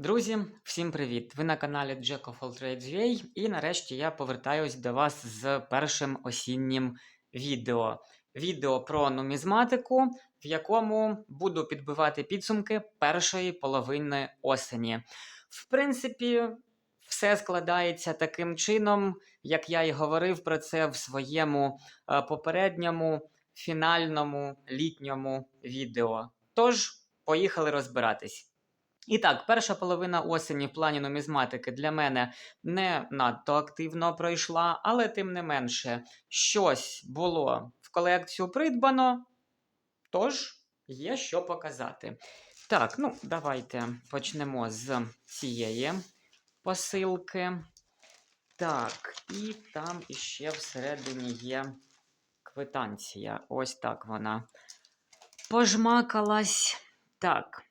Друзі, всім привіт! Ви на каналі Jack of All Trades UA і нарешті я повертаюсь до вас з першим осіннім відео. Відео про нумізматику, в якому буду підбивати підсумки першої половини осені. В принципі, все складається таким чином, як я і говорив про це в своєму е, попередньому фінальному літньому відео. Тож, поїхали розбиратись. І так, перша половина осені в плані нумізматики для мене не надто активно пройшла, але тим не менше, щось було в колекцію придбано, тож є що показати. Так, ну давайте почнемо з цієї посилки. Так, і там іще всередині є квитанція. Ось так вона пожмакалась. Так.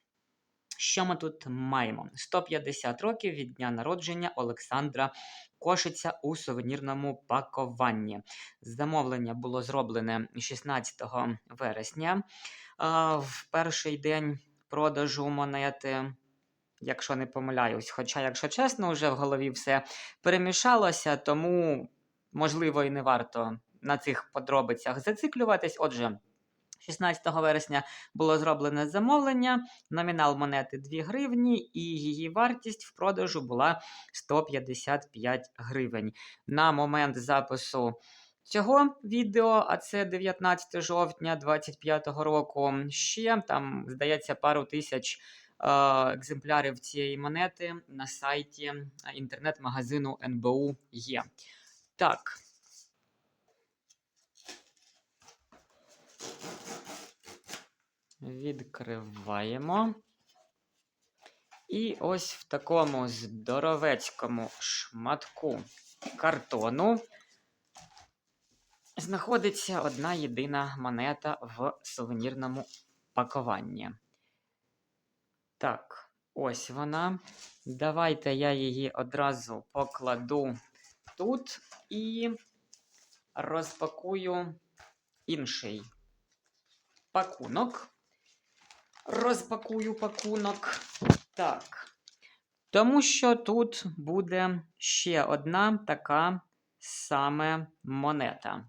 Що ми тут маємо? 150 років від дня народження Олександра Кошиця у сувенірному пакуванні. Замовлення було зроблене 16 вересня. В перший день продажу монети, якщо не помиляюсь. Хоча, якщо чесно, вже в голові все перемішалося, тому, можливо, і не варто на цих подробицях зациклюватись. Отже. 16 вересня було зроблене замовлення, номінал монети 2 гривні, і її вартість в продажу була 155 гривень. На момент запису цього відео, а це 19 жовтня 2025 року, ще там, здається, пару тисяч е, екземплярів цієї монети на сайті інтернет-магазину НБУ є. Так. Відкриваємо. І ось в такому здоровецькому шматку картону знаходиться одна єдина монета в сувенірному пакуванні. Так, ось вона. Давайте я її одразу покладу тут і розпакую інший пакунок розпакую пакунок. Так. Тому що тут буде ще одна така саме монета.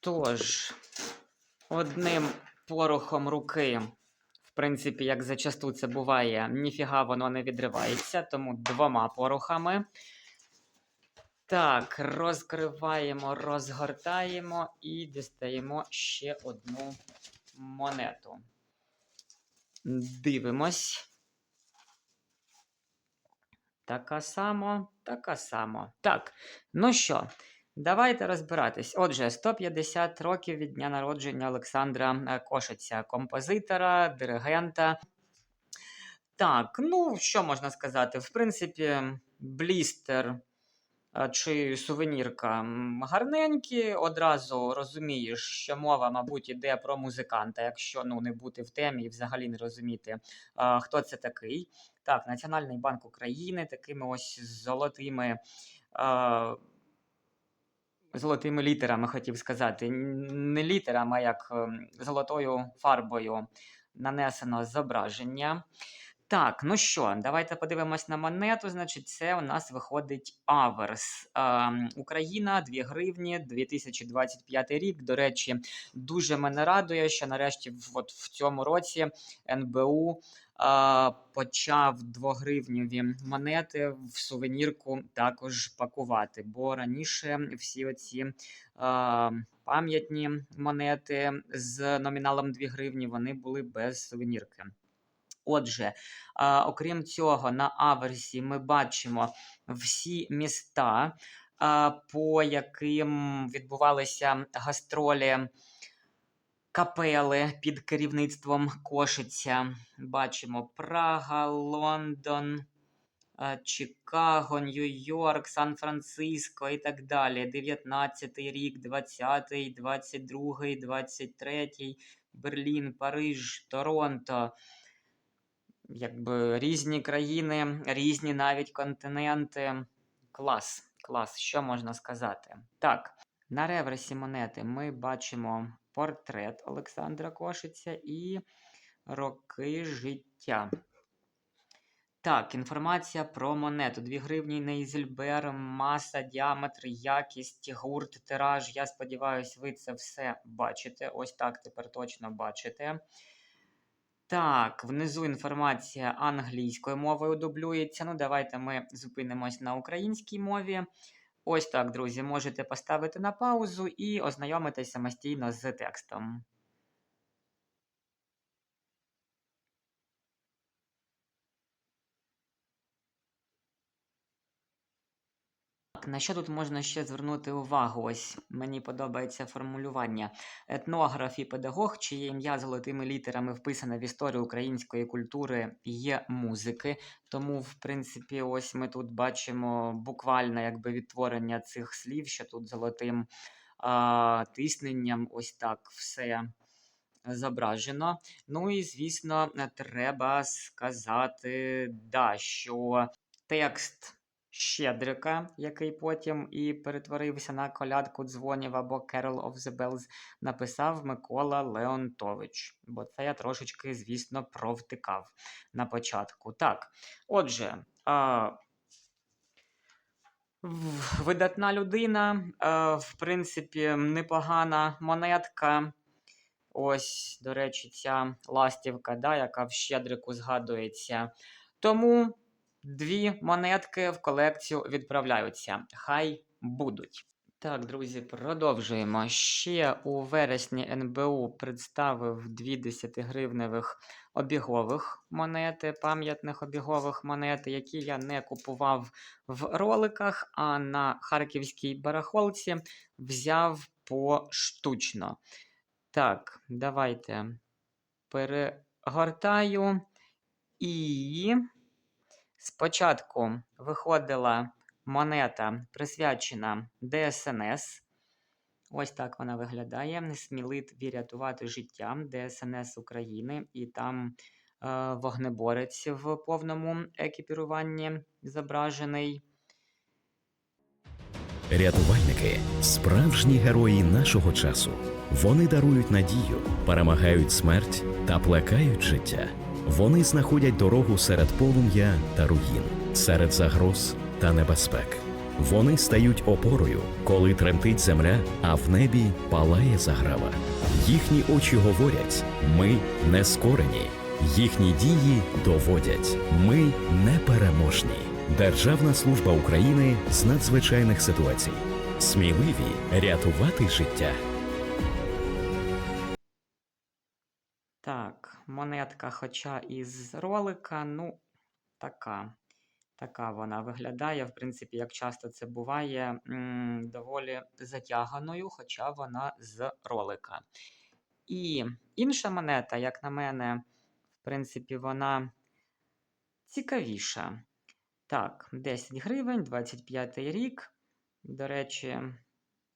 Тож, одним порохом руки, в принципі, як зачасту це буває, ніфіга воно не відривається, тому двома порохами. Так, розкриваємо, розгортаємо і дістаємо ще одну монету. Дивимось. Така само, така само. Так, ну що, давайте розбиратись. Отже, 150 років від дня народження Олександра Кошиця, композитора, диригента. Так, ну, що можна сказати? В принципі, блістер чи сувенірка гарненькі, одразу розумієш, що мова, мабуть, іде про музиканта, якщо ну, не бути в темі і взагалі не розуміти, хто це такий. Так, Національний банк України такими ось золотими. Золотими літерами хотів сказати, не літерами, а як золотою фарбою нанесено зображення. Так, ну що, давайте подивимось на монету. Значить, це у нас виходить Аверс. Е, Україна, 2 гривні, 2025 рік. До речі, дуже мене радує, що нарешті от в цьому році НБУ е, почав 2-гривневі монети в сувенірку також пакувати. Бо раніше всі оці е, пам'ятні монети з номіналом 2 гривні вони були без сувенірки. Отже, окрім цього, на аверсі ми бачимо всі міста, по яким відбувалися гастролі капели під керівництвом Кошиця. Бачимо Прага, Лондон. Чикаго, Нью-Йорк, Сан-Франциско і так далі. 19 й рік, 20, й 22, й 23, й Берлін, Париж, Торонто якби різні країни, різні навіть континенти. Клас, клас, що можна сказати? Так, на реверсі монети ми бачимо портрет Олександра Кошиця і роки життя. Так, інформація про монету. 2 гривні Нейзельбер, маса, діаметр, якість, гурт, тираж. Я сподіваюся, ви це все бачите. Ось так тепер точно бачите. Так, внизу інформація англійською мовою дублюється. Ну, давайте ми зупинимось на українській мові. Ось так, друзі, можете поставити на паузу і ознайомитись самостійно з текстом. На що тут можна ще звернути увагу? Ось мені подобається формулювання. Етнограф і педагог, чиє ім'я золотими літерами вписане в історію української культури, є музики. Тому, в принципі, ось ми тут бачимо буквальне якби відтворення цих слів, що тут золотим а, тисненням, ось так все зображено. Ну і, звісно, треба сказати, да, що текст. Щедрика, який потім і перетворився на колядку дзвонів або Carol of the Bells, написав Микола Леонтович. Бо це я трошечки, звісно, провтикав на початку. Так, отже, а, видатна людина, а, в принципі, непогана монетка. Ось, до речі, ця ластівка, да, яка в щедрику згадується. Тому дві монетки в колекцію відправляються. Хай будуть. Так, друзі, продовжуємо. Ще у вересні НБУ представив дві 10-гривневих обігових монети, пам'ятних обігових монети, які я не купував в роликах, а на харківській барахолці взяв поштучно. Так, давайте перегортаю. І спочатку виходила монета, присвячена ДСНС. Ось так вона виглядає. Сміливі рятувати життя ДСНС України. І там е, вогнеборець в повному екіпіруванні зображений. Рятувальники справжні герої нашого часу. Вони дарують надію, перемагають смерть та плекають життя. Вони знаходять дорогу серед полум'я та руїн, серед загроз та небезпек. Вони стають опорою, коли тремтить земля, а в небі палає заграва. Їхні очі говорять: ми не скорені. Їхні дії доводять: ми непереможні. Державна служба України з надзвичайних ситуацій. Сміливі рятувати життя. Монетка, хоча із ролика, ну, така. Така вона виглядає, в принципі, як часто це буває, доволі затяганою, хоча вона з ролика. І інша монета, як на мене, в принципі, вона цікавіша. Так, 10 гривень, 25 рік. До речі,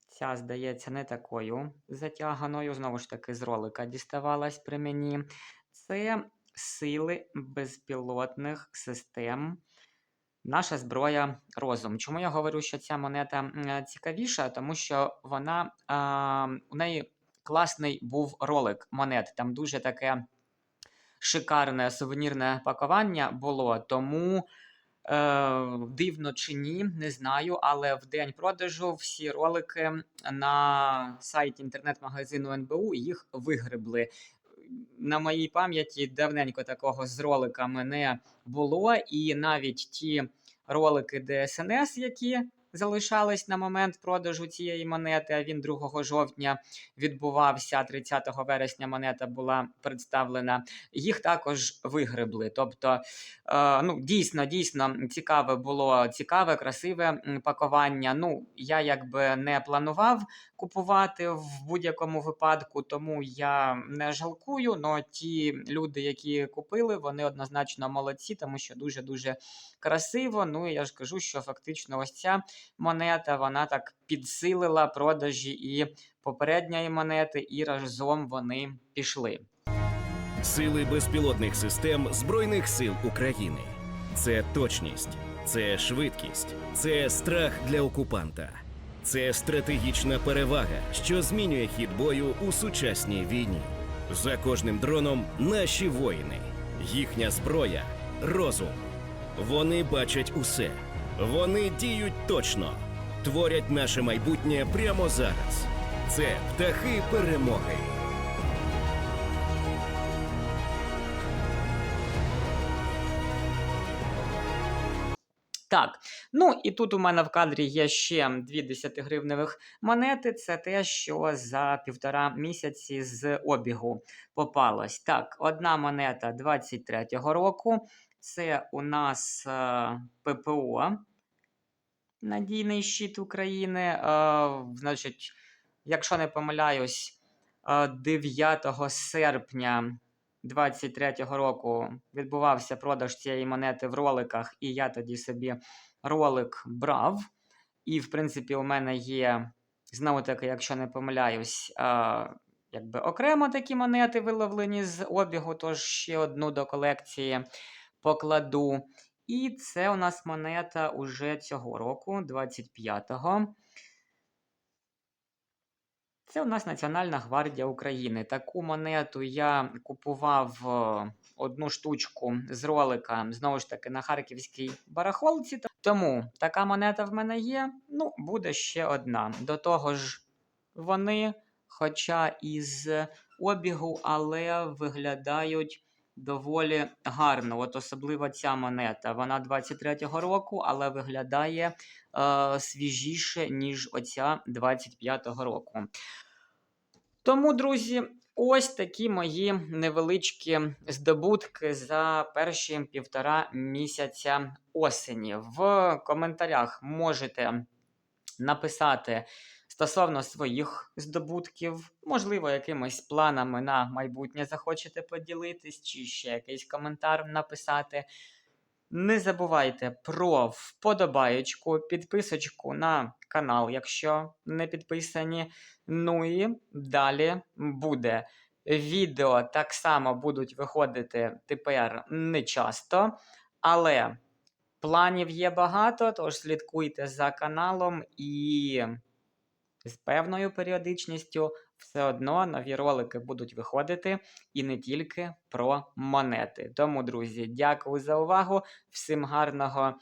ця, здається, не такою затяганою. Знову ж таки, з ролика діставалась при мені. Це сили безпілотних систем. Наша зброя розум. Чому я говорю, що ця монета цікавіша? Тому що вона а, у неї класний був ролик монет. Там дуже таке шикарне сувенірне пакування було. Тому е, дивно чи ні, не знаю. Але в день продажу всі ролики на сайті інтернет-магазину НБУ їх вигребли. На моїй пам'яті давненько такого з роликами не було, і навіть ті ролики ДСНС, які залишались на момент продажу цієї монети, а він 2 жовтня відбувався, а 30 вересня монета була представлена, їх також вигребли. Тобто, е, ну, дійсно, дійсно цікаве було, цікаве, красиве пакування. Ну, я якби не планував купувати в будь-якому випадку, тому я не жалкую. але ті люди, які купили, вони однозначно молодці, тому що дуже-дуже красиво. Ну і я ж кажу, що фактично ось ця монета вона так підсилила продажі і попередньої монети, і разом вони пішли. Сили безпілотних систем Збройних сил України. Це точність, це швидкість, це страх для окупанта. Це стратегічна перевага, що змінює хід бою у сучасній війні. За кожним дроном наші воїни. Їхня зброя розум. Вони бачать усе. Вони діють точно. Творять наше майбутнє прямо зараз. Це птахи перемоги. Так, ну і тут у мене в кадрі є ще дві 10-гривневих монети. Це те, що за півтора місяці з обігу попалось. Так, одна монета 23-го року. Це у нас е, ППО. Надійний щит України. Е, значить, якщо не помиляюсь, е, 9 серпня 23-го року відбувався продаж цієї монети в роликах, і я тоді собі ролик брав. І, в принципі, у мене є, знову таки, якщо не помиляюсь, а, якби окремо такі монети виловлені з обігу, тож ще одну до колекції покладу. І це у нас монета уже цього року, 25-го. Це у нас Національна гвардія України. Таку монету я купував е, одну штучку з ролика, знову ж таки, на харківській барахолці. Тому така монета в мене є. Ну, буде ще одна. До того ж, вони, хоча із обігу, але виглядають доволі гарно. От особливо ця монета. Вона 23-го року, але виглядає е, свіжіше, ніж оця 25-го року. Тому, друзі, ось такі мої невеличкі здобутки за перші півтора місяця осені. В коментарях можете написати стосовно своїх здобутків, можливо, якимись планами на майбутнє захочете поділитись, чи ще якийсь коментар написати. Не забувайте про вподобаєчку, підписочку на канал, якщо не підписані. Ну і далі буде. Відео так само будуть виходити тепер не часто, але планів є багато, тож слідкуйте за каналом і з певною періодичністю все одно нові ролики будуть виходити і не тільки про монети. Тому, друзі, дякую за увагу. Всім гарного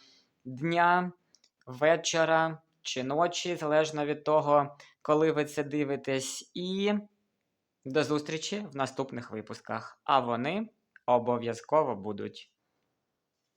дня, вечора чи ночі, залежно від того, коли ви це дивитесь. І до зустрічі в наступних випусках. А вони обов'язково будуть.